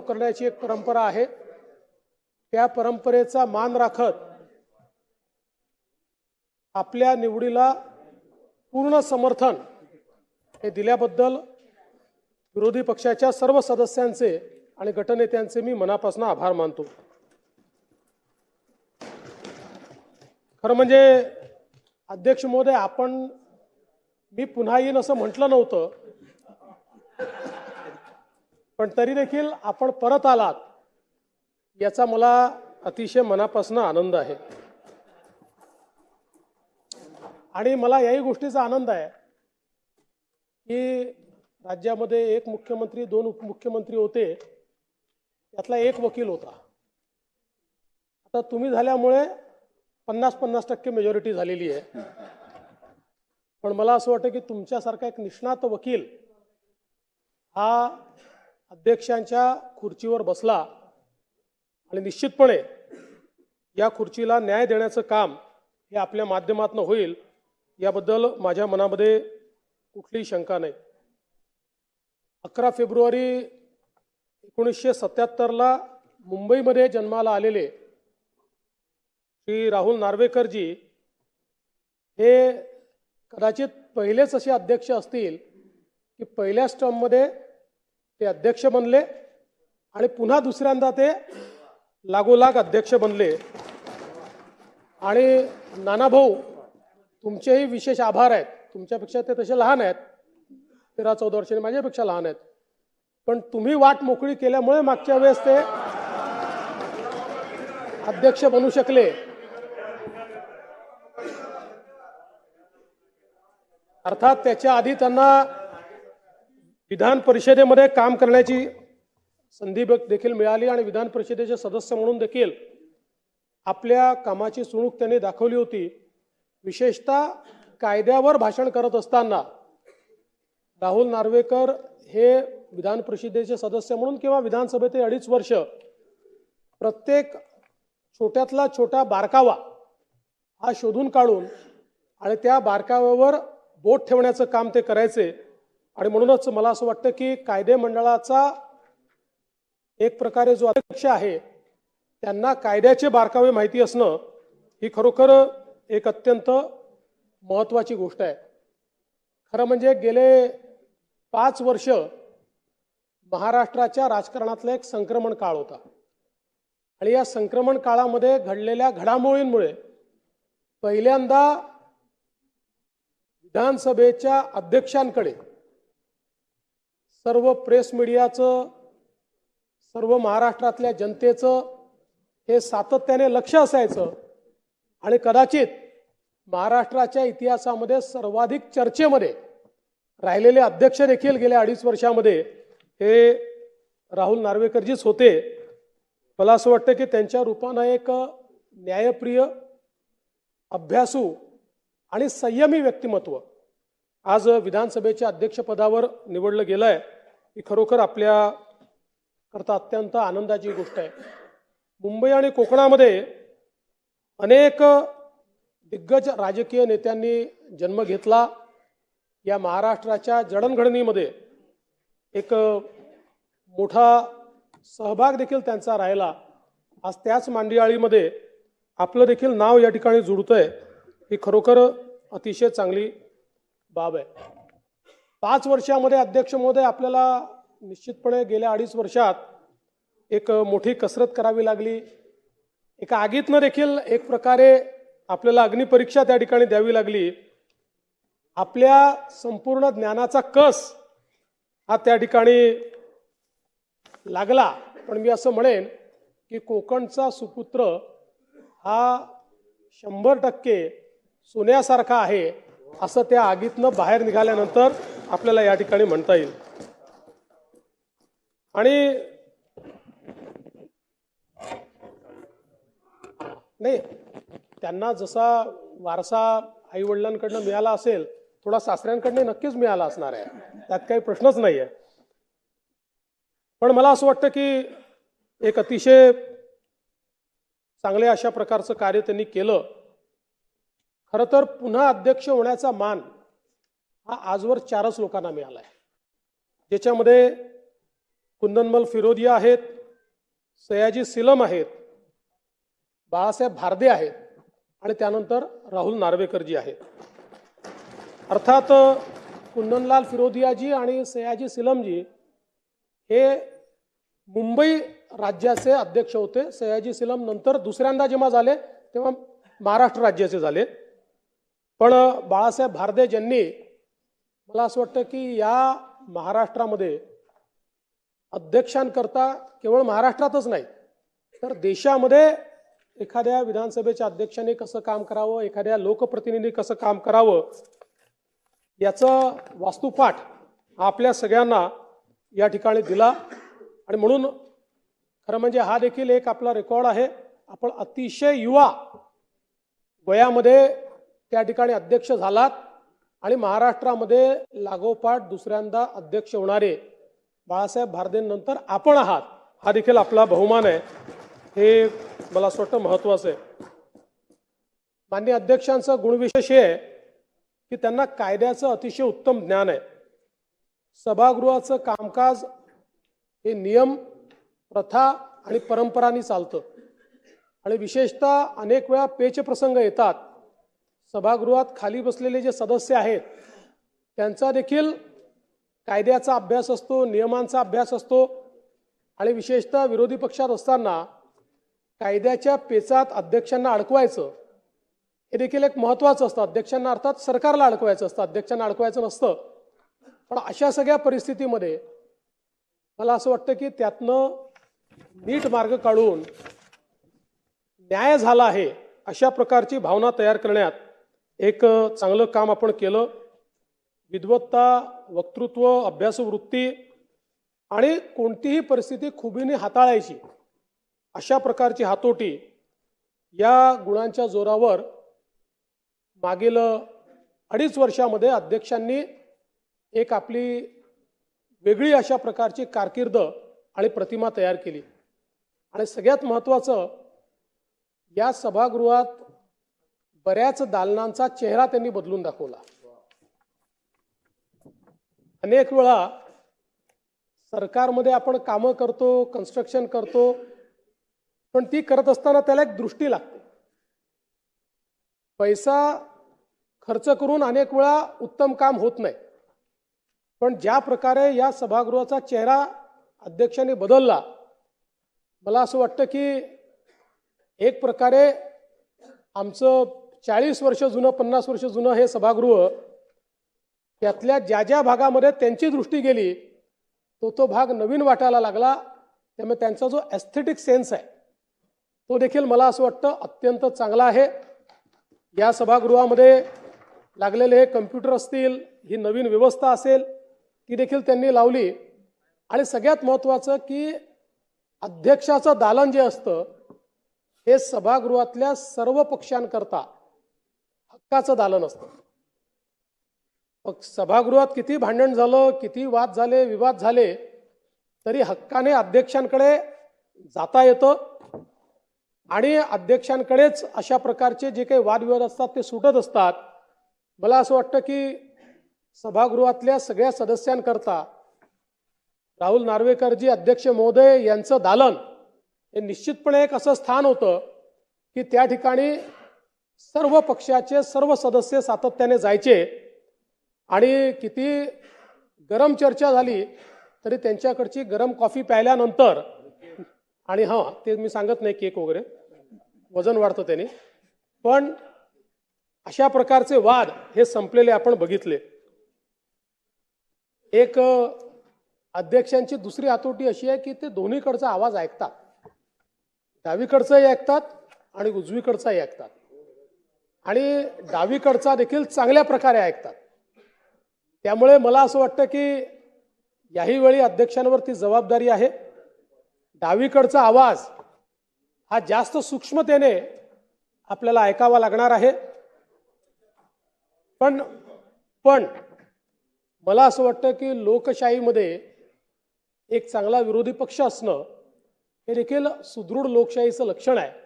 करण्याची एक परंपरा आहे. त्या परंपरेचा मान राखत आपल्या निवडीला पूर्ण समर्थन हे दिल्याबद्दल विरोधी पक्षाच्या सर्व सदस्यांचे आणि गटनेत्यांचे मी मनापासून आभार मानतो. खरं म्हणजे अध्यक्ष महोदय आपण मी पुन्हा येईन असं म्हटलं नव्हतं. पण तरी देखील आपण परत आलात याचा मला अतिशय मनापासून आनंद आहे. आणि मला याही गोष्टीचा आनंद आहे की राज्यामध्ये एक मुख्यमंत्री दोन उपमुख्यमंत्री होते त्यातला एक वकील होता. आता तुम्ही झाल्यामुळे पन्नास पन्नास टक्के मेजॉरिटी झालेली आहे. पण मला असं वाटतं की तुमच्यासारखा एक निष्णात वकील हा अध्यक्षांच्या खुर्चीवर बसला आणि निश्चितपणे या खुर्चीला न्याय देण्याचं काम हे आपल्या माध्यमातून होईल याबद्दल माझ्या मनामध्ये कुठलीही शंका नाही. अकरा फेब्रुवारी एकोणीसशे सत्याहत्तरला मुंबईमध्ये जन्माला आलेले श्री राहुल नार्वेकरजी हे कदाचित पहिलेच असे अध्यक्ष असतील की पहिल्याच टर्ममध्ये ते अध्यक्ष बनले आणि पुन्हा दुसऱ्यांदा ते लागोलाग अध्यक्ष बनले. आणि नानाभाऊ तुमचेही विशेष आभार आहेत. तुमच्यापेक्षा ते तसे लहान आहेत. तेरा चौदा वर्षाने माझ्यापेक्षा लहान आहेत. पण तुम्ही वाट मोकळी केल्यामुळे मागच्या वेळेस ते अध्यक्ष बनू शकले. अर्थात त्याच्या आधी त्यांना विधान परिषदेमध्ये काम करण्याची संधी देखील मिळाली आणि विधान परिषदेचे सदस्य म्हणून देखील आपल्या कामाची चुणूक त्यांनी दाखवली होती. विशेषतः कायद्यावर भाषण करत असताना राहुल नार्वेकर हे विधान परिषदेचे सदस्य म्हणून किंवा विधानसभेचे अडीच वर्ष प्रत्येक छोट्यातला छोटा बारकावा हा शोधून काढून आणि त्या बारकाव्यावर बोट ठेवण्याचं काम ते करायचे. आणि म्हणूनच मला असं वाटतं की कायदे मंडळाचा एक प्रकारे जो अध्यक्ष आहे त्यांना कायद्याचे बारकावे माहिती असणं ही खरोखर एक अत्यंत महत्त्वाची गोष्ट आहे. खरं म्हणजे गेले पाच वर्ष महाराष्ट्राच्या राजकारणातला एक संक्रमण काळ होता. आणि या संक्रमण काळामध्ये घडलेल्या घडामोडींमुळे पहिल्यांदा विधानसभेच्या अध्यक्षांकडे सर्व प्रेस मीडियाचं सर्व महाराष्ट्रातल्या जनतेचं हे सातत्याने लक्ष असायचं. आणि कदाचित महाराष्ट्राच्या इतिहासामध्ये सर्वाधिक चर्चेमध्ये राहिलेले अध्यक्ष देखील गेल्या अडीच वर्षामध्ये हे राहुल नार्वेकरजीच होते. मला असं वाटतं की त्यांच्या रूपानं एक न्यायप्रिय अभ्यासू आणि संयमी व्यक्तिमत्व. आज विधानसभेच्या अध्यक्षपदावर निवडलं गेलं आहे ही खरोखर आपल्या करता अत्यंत आनंदाची गोष्ट आहे. मुंबई आणि कोकणामध्ये अनेक दिग्गज राजकीय नेत्यांनी जन्म घेतला. या महाराष्ट्राच्या जडणघडणीमध्ये एक मोठा सहभाग देखील त्यांचा राहिला. आज त्याच मांडियाळीमध्ये आपलं देखील नाव या ठिकाणी जुळतंय ही खरोखर अतिशय चांगली बाब आहे. पाच वर्षामध्ये अध्यक्ष महोदय आपल्याला निश्चितपणे गेल्या अडीच वर्षात एक मोठी कसरत करावी लागली. एका आगीतनं देखील एक प्रकारे आपल्याला अग्निपरीक्षा त्या ठिकाणी द्यावी लागली. आपल्या संपूर्ण ज्ञानाचा कस हा त्या ठिकाणी लागला. पण मी असं म्हणेन की कोकणचा सुपुत्र हा शंभर टक्के सोन्यासारखा आहे. असं त्या आगीतनं बाहेर निघाल्यानंतर आपल्याला या ठिकाणी म्हणता येईल. आणि नाही त्यांना जसा वारसा आई वडिलांकडनं मिळाला असेल थोडा सासऱ्यांकडनं नक्कीच मिळाला असणार आहे. त्यात काही प्रश्नच नाही आहे पण मला असं वाटतं की एक अतिशय चांगल्या अशा प्रकारचं कार्य त्यांनी केलं. खरं तर पुन्हा अध्यक्ष होण्याचा मान हा आजवर चारच लोकांना मिळाला आहे ज्याच्यामध्ये कुंदनमल फिरोदिया आहेत सयाजी सिलम आहेत बाळासाहेब भारदे आहेत आणि त्यानंतर राहुल नार्वेकरजी आहेत. अर्थात कुंदनलाल फिरोदियाजी आणि सयाजी सिलमजी हे मुंबई राज्याचे अध्यक्ष होते. सयाजी सिलम नंतर दुसऱ्यांदा जेव्हा झाले तेव्हा महाराष्ट्र राज्याचे झाले. पण बाळासाहेब भारदे ज्यांनी मला असं वाटतं की या महाराष्ट्रामध्ये अध्यक्षांकरता केवळ महाराष्ट्रातच नाही तर देशामध्ये एखाद्या विधानसभेच्या अध्यक्षाने कसं काम करावं एखाद्या लोकप्रतिनिधी कसं काम करावं याचं वास्तुपाठ आपल्या सगळ्यांना या ठिकाणी दिला. आणि म्हणून खरं म्हणजे हा देखील एक आपला रेकॉर्ड आहे. आपण अतिशय युवा वयामध्ये त्या ठिकाणी अध्यक्ष झालात आणि महाराष्ट्रामध्ये लागोपाठ दुसऱ्यांदा अध्यक्ष होणारे बाळासाहेब भारदेंनंतर आपण आहात हा देखील आपला बहुमान आहे. हे मला असं वाटतं महत्वाचं आहे. मान्य अध्यक्षांचं गुणविशेष हे आहे की त्यांना कायद्याचं अतिशय उत्तम ज्ञान आहे. सभागृहाचं कामकाज हे नियम प्रथा आणि परंपरांनी चालतं. आणि विशेषतः अनेक वेळा पेच प्रसंग येतात. सभागृहात खाली बसलेले जे सदस्य आहेत त्यांचा देखील कायद्याचा अभ्यास असतो नियमांचा अभ्यास असतो. आणि विशेषतः विरोधी पक्षात असताना कायद्याच्या पेचात अध्यक्षांना अडकवायचं हे देखील एक महत्त्वाचं असतं. अध्यक्षांना अर्थात सरकारला अडकवायचं असतं. अध्यक्षांना अडकवायचं नसतं. पण अशा सगळ्या परिस्थितीमध्ये मला असं वाटतं की त्यातनं नीट मार्ग काढून न्याय झाला आहे अशा प्रकारची भावना तयार करण्यात एक चांगलं काम आपण केलं. विद्वत्ता वक्तृत्व अभ्यासवृत्ती आणि कोणतीही परिस्थिती खुबीने हाताळायची अशा प्रकारची हातोटी या गुणांच्या जोरावर मागील अडीच वर्षामध्ये अध्यक्षांनी एक आपली वेगळी अशा प्रकारची कारकीर्द आणि प्रतिमा तयार केली. आणि सगळ्यात महत्त्वाचं या सभागृहात बऱ्याच दालनांचा चेहरा त्यांनी बदलून दाखवला. अनेक वेळा सरकारमध्ये आपण कामं करतो कन्स्ट्रक्शन करतो पण ती करत असताना त्याला एक दृष्टी लागते. पैसा खर्च करून अनेक वेळा उत्तम काम होत नाही. पण ज्या प्रकारे या सभागृहाचा चेहरा अध्यक्षांनी बदलला मला असं वाटतं की एक प्रकारे आमचं चाळीस वर्ष जुनं पन्नास वर्ष जुनं हे सभागृह त्यातल्या ज्या ज्या भागामध्ये त्यांची दृष्टी गेली तो तो भाग नवीन वाटायला लागला. त्यामुळे त्यांचा जो एस्थेटिक सेन्स आहे तो देखील मला असं वाटतं अत्यंत चांगला आहे. या सभागृहामध्ये लागलेले हे कम्प्युटर असतील ही नवीन व्यवस्था असेल ती देखील त्यांनी लावली. आणि सगळ्यात महत्त्वाचं की अध्यक्षाचं दालन जे असतं हे सभागृहातल्या सर्व पक्षांकरता हक्काचं दालन असतं. मग सभागृहात किती भांडण झालं किती वाद झाले विवाद झाले तरी हक्काने अध्यक्षांकडे जाता येतं. आणि अध्यक्षांकडेच अशा प्रकारचे जे काही वादविवाद असतात ते सुटत असतात. मला असं वाटतं की सभागृहातल्या सगळ्या सदस्यांकरता राहुल नार्वेकरजी अध्यक्ष महोदय यांचं दालन हे निश्चितपणे एक असं स्थान होतं की त्या ठिकाणी सर्व पक्षाचे सर्व सदस्य सातत्याने जायचे. आणि किती गरम चर्चा झाली तरी त्यांच्याकडची गरम कॉफी प्यायल्यानंतर आणि हां ते मी सांगत नाही केक वगैरे वजन वाढतं त्याने. पण अशा प्रकारचे वाद हे संपलेले आपण बघितले. एक अध्यक्षांची दुसरी हातोटी अशी आहे की ते दोन्हीकडचा आवाज ऐकतात. डावीकडचंही ऐकतात आणि उजवीकडचाही ऐकतात. आणि डावीकडचा देखील चांगल्या प्रकारे ऐकतात. त्यामुळे मला असं वाटतं की याही वेळी अध्यक्षांवरती जबाबदारी आहे. डावीकडचा आवाज हा जास्त सूक्ष्मतेने आपल्याला ऐकावा लागणार आहे. पण पण मला असं वाटतं की लोकशाहीमध्ये एक चांगला विरोधी पक्ष असणं हे देखील सुदृढ लोकशाहीचं लक्षण आहे.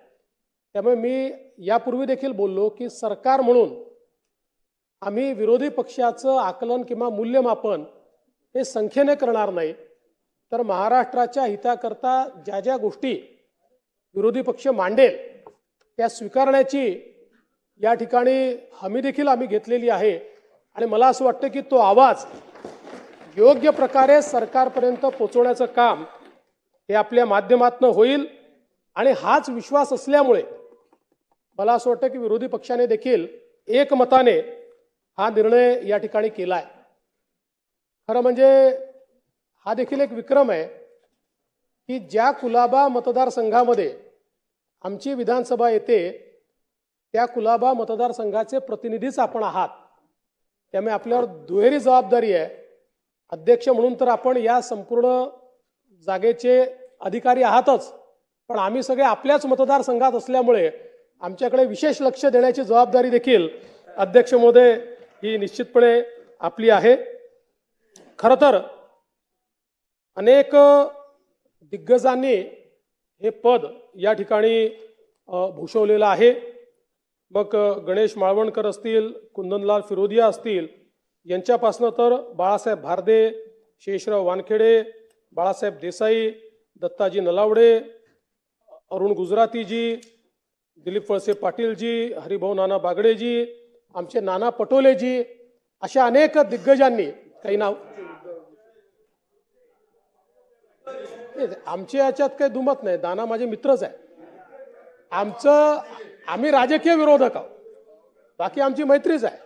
त्यामुळे मी यापूर्वी देखील बोललो की सरकार म्हणून आम्ही विरोधी पक्षाचं आकलन किंवा मूल्यमापन हे संख्येने करणार नाही तर महाराष्ट्राच्या हिताकरता ज्या ज्या गोष्टी विरोधी पक्ष मांडेल त्या स्वीकारण्याची या ठिकाणी हमी देखील आम्ही घेतलेली आहे. आणि मला असं वाटतं की तो आवाज योग्य प्रकारे सरकारपर्यंत पोचवण्याचं काम हे आपल्या माध्यमातनं होईल. आणि हाच विश्वास असल्यामुळे मला असं वाटतं की विरोधी पक्षाने देखील एकमताने हा निर्णय या ठिकाणी केला आहे खरं म्हणजे हा देखील एक विक्रम आहे की ज्या कुलाबा मतदारसंघामध्ये आमची विधानसभा येते त्या कुलाबा मतदारसंघाचे प्रतिनिधीच आपण आहात. त्यामुळे आपल्यावर दुहेरी जबाबदारी आहे. अध्यक्ष म्हणून तर आपण या संपूर्ण जागेचे अधिकारी आहातच. पण आम्ही सगळे आपल्याच मतदारसंघात असल्यामुळे आमच्याकडे विशेष लक्ष देण्याची जबाबदारी देखील अध्यक्ष महोदय ही निश्चितपणे आपली आहे. खरं तर अनेक दिग्गजांनी हे पद या ठिकाणी भूषवलेलं आहे. मग गणेश माळवणकर असतील कुंदनलाल फिरोदिया असतील यांच्यापासनं तर बाळासाहेब भारदे शेषराव वानखेडे बाळासाहेब देसाई दत्ताजी नलावडे अरुण गुजरातीजी दिलीप वळसे पाटीलजी हरिभाऊ नाना बागडेजी आमचे नाना पटोलेजी अशा अनेक दिग्गजांनी काही नाव आमच्या याच्यात काही दुमत नाही. दाना माझे मित्रच आहे आमचं आम्ही राजकीय विरोधक आहोत. बाकी आमची मैत्रीच आहे.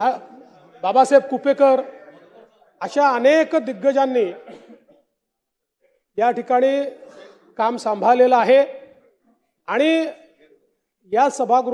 हा, बाबासाहेब कुपेकर अशा अनेक दिग्गजांनी या ठिकाणी काम सांभाळलेलं आहे. आणि या सभागृहात